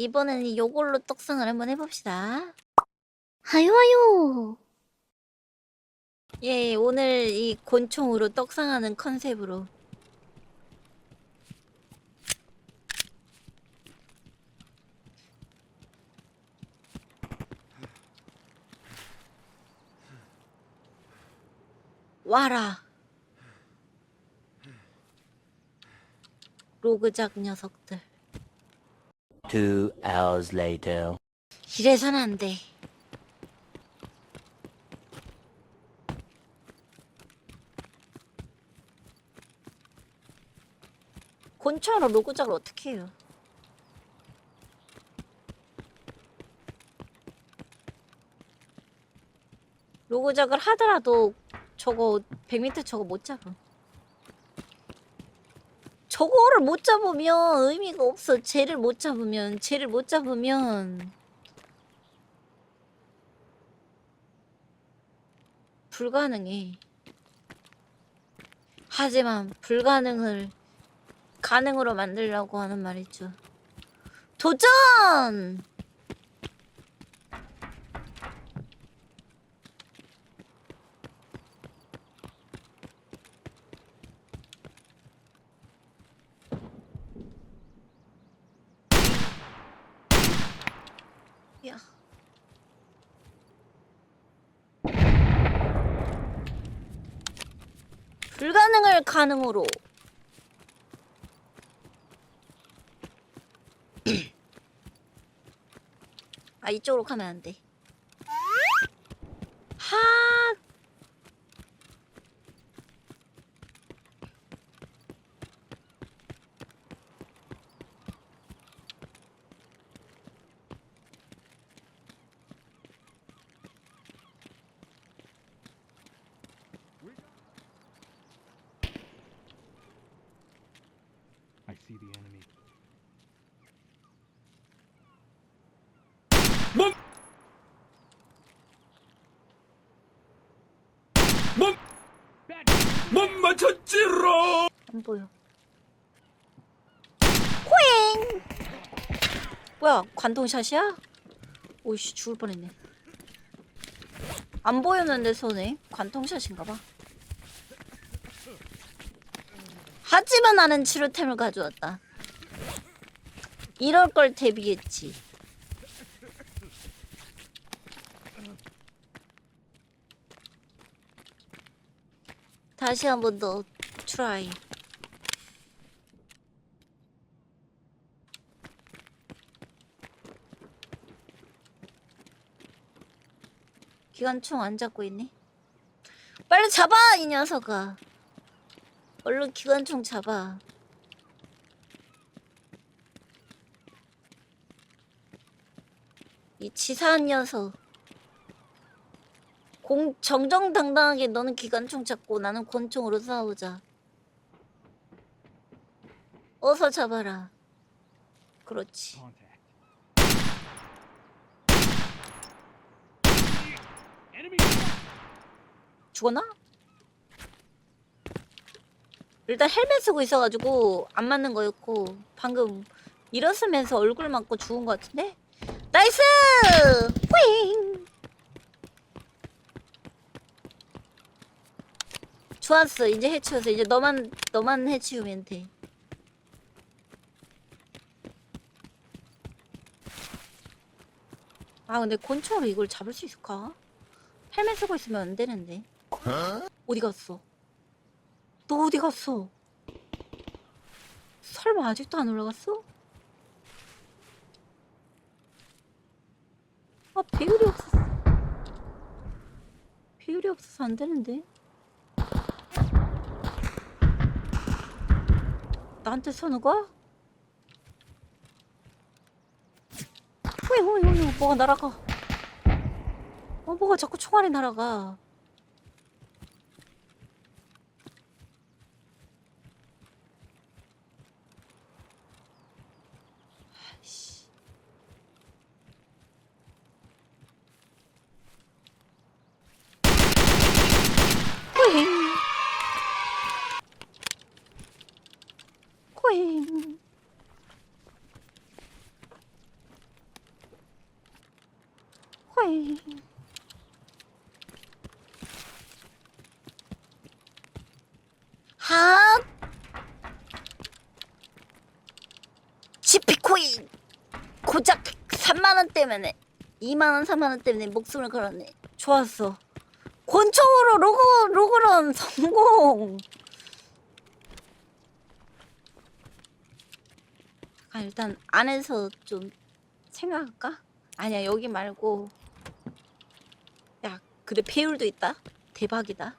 이번에는 요걸로 떡상을 한번 해봅시다. 하요 하요. 예, 오늘 이 곤충으로 떡상하는 컨셉으로. 와라. 로그작 녀석들. Two hours later. 이래선 안 돼. 곤충으로 로그작을 어떻게 해요? 로그작을 하더라도 저거 100m 저거 못 잡아. 저거를 못 잡으면 의미가 없어. 쟤를 못 잡으면 쟤를 못 잡으면 불가능해. 하지만 불가능을 가능으로 만들려고 하는 말이죠. 도전! 야. 불가능을 가능으로. 아 이쪽으로 가면 안 돼. 못 맞췄지롱! 안 보여. 호잉! 뭐야, 관통샷이야? 오이씨, 죽을 뻔했네. 안 보였는데, 손에. 관통샷인가봐. 하지만 나는 치료템을 가져왔다. 이럴 걸 대비했지. 다시 한 번 더 트라이. 기관총 안 잡고 있네. 빨리 잡아 이 녀석아. 얼른 기관총 잡아. 이 치사한 녀석. 공 정정당당하게 너는 기관총 잡고 나는 권총으로 싸우자. 어서 잡아라. 그렇지. 죽었나? 일단 헬멧 쓰고 있어가지고 안 맞는 거였고 방금 일어서면서 얼굴 맞고 죽은 것 같은데? 나이스! 윙! 좋았어 이제 해치웠어 이제 너만 너만 해치우면 돼 아 근데 곤충으로 이걸 잡을 수 있을까? 헬멧 쓰고 있으면 안 되는데 어디 갔어? 너 어디 갔어? 설마 아직도 안 올라갔어? 아 배율이 없었어 배율이 없어서 안 되는데 나한테 쏘는 거야? 왜, 왜, 왜, 뭐가 날아가? 어, 뭐가 자꾸 총알이 날아가? 아이씨. 호잉. 호잉. 호이. 하 지피코인! 고작 3만 원 때문에 2만 원 3만 원 때문에 목숨을 걸었네. 좋았어. 권총으로 로그 로그런 성공! 아 일단 안에서 좀 생각할까? 아니야 여기 말고 야 그래 배율도 있다? 대박이다.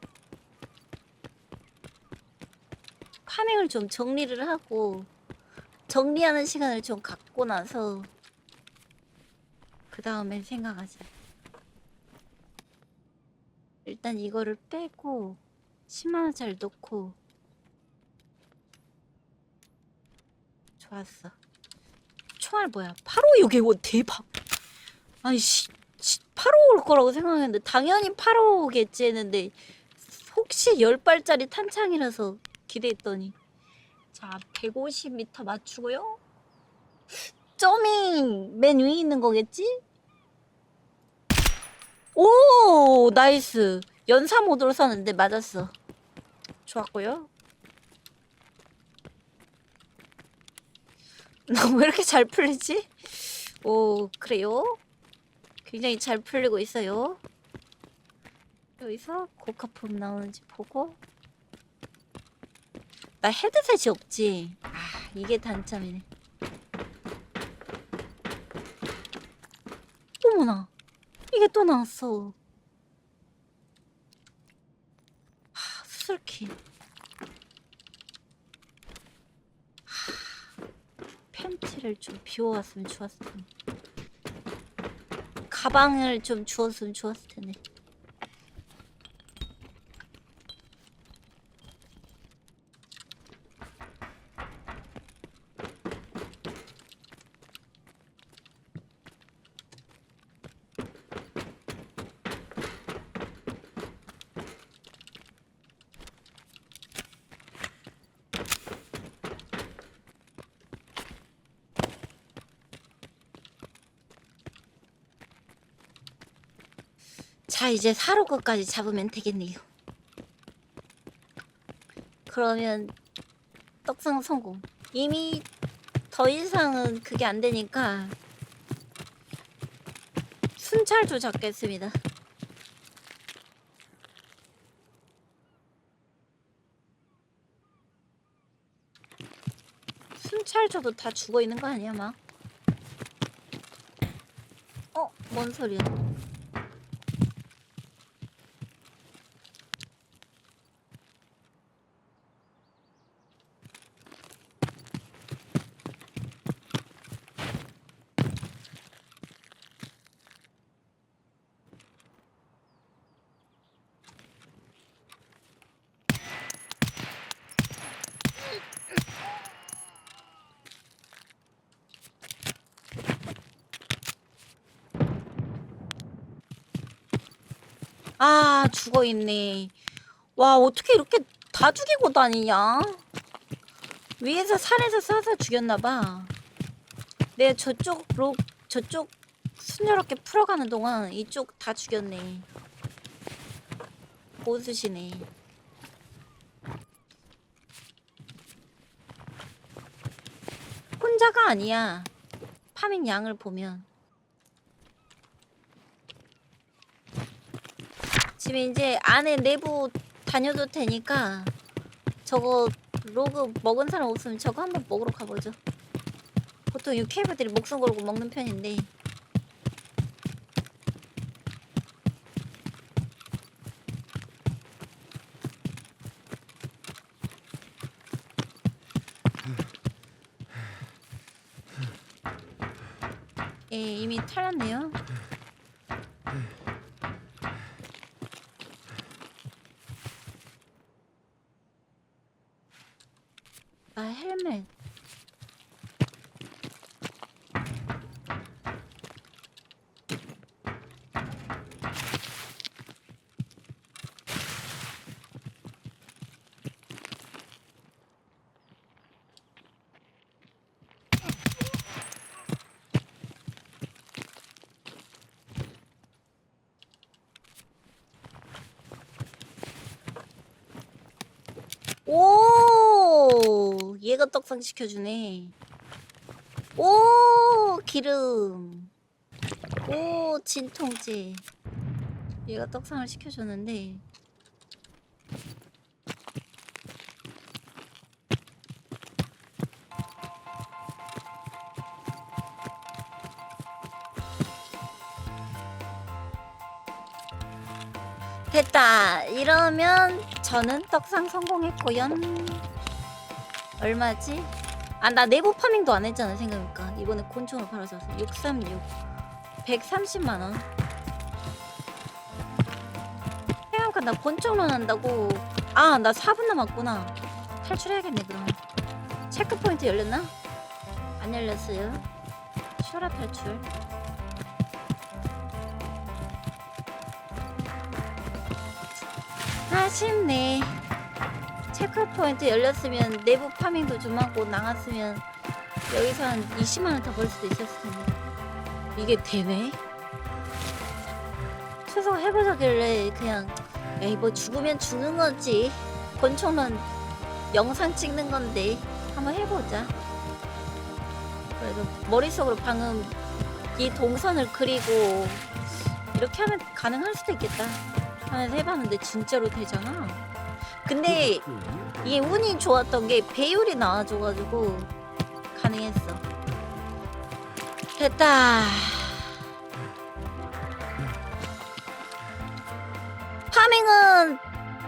파밍을 좀 정리를 하고 정리하는 시간을 좀 갖고 나서 그 다음에 생각하자. 일단 이거를 빼고 10만원짜리 넣고 좋았어. 총알 뭐야? 856에 원 대박. 아니 씨, 씨 855올 거라고 생각했는데 당연히 855겠지 했는데 혹시 10발짜리 탄창이라서 기대했더니 자 150m 맞추고요 점이 맨 위에 있는 거겠지? 오 나이스 연사 모드로 썼는데 맞았어 좋았고요 나 왜 이렇게 잘 풀리지? 오 그래요? 굉장히 잘 풀리고 있어요. 여기서 고카품 나오는지 보고. 나 헤드셋이 없지. 아 이게 단점이네. 어머나 이게 또 나왔어. 하 수술키. 하, 팬티를 좀 비워왔으면 좋았을 텐데 가방을 좀 주웠으면 좋았을 텐데 자 이제 사로그까지 잡으면 되겠네요 그러면 떡상 성공 이미 더 이상은 그게 안 되니까 순찰도 잡겠습니다 순찰조도 다 죽어 있는 거 아니야 막? 어? 뭔 소리야? 아 죽어 있네. 와 어떻게 이렇게 다 죽이고 다니냐? 위에서 산에서 쏴서 죽였나 봐. 내 저쪽 로 저쪽 순조롭게 풀어가는 동안 이쪽 다 죽였네. 보수시네. 혼자가 아니야. 파밍 양을 보면. 지금 이제 안에 내부 다녀도 되니까 저거 로그 먹은 사람 없으면 저거 한번 먹으러 가보죠. 보통 유캐브들이 목숨 걸고 먹는 편인데 예, 이미 털렸네요. 아, 헬멧. 오! 얘가 떡상 시켜주네. 오 기름. 오 진통제. 얘가 떡상을 시켜줬는데. 됐다. 이러면 저는 떡상 성공했고요 얼마지? 아 나 내부 파밍도 안 했잖아 생각해보니까. 이번에 곤충을 팔아서 636 130만원. 생각해보니까 나 곤충만 한다고. 아 나 4분 남았구나. 탈출해야겠네 그럼. 체크포인트 열렸나? 안 열렸어요. 슈라 탈출. 아쉽네 체크포인트 열렸으면 내부 파밍도 좀 하고 나갔으면 여기서 한 20만원 더 벌 수도 있었을 텐데. 이게 되네? 추석 해보자길래 그냥 에이 뭐 죽으면 죽는 거지. 권총은 영상 찍는 건데 한번 해보자. 그래도 머릿속으로 방금 이 동선을 그리고 이렇게 하면 가능할 수도 있겠다. 하면서 해봤는데 진짜로 되잖아 근데 이게 운이 좋았던 게 배율이 나와줘가지고 가능했어. 됐다. 파밍은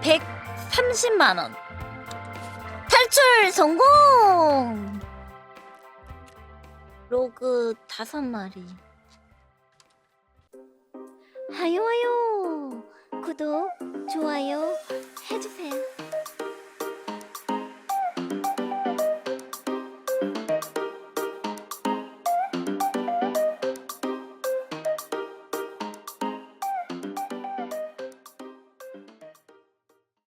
130만 원. 탈출 성공. 로그 다섯 마리. 하요 하요. 구독, 좋아요 해주세요.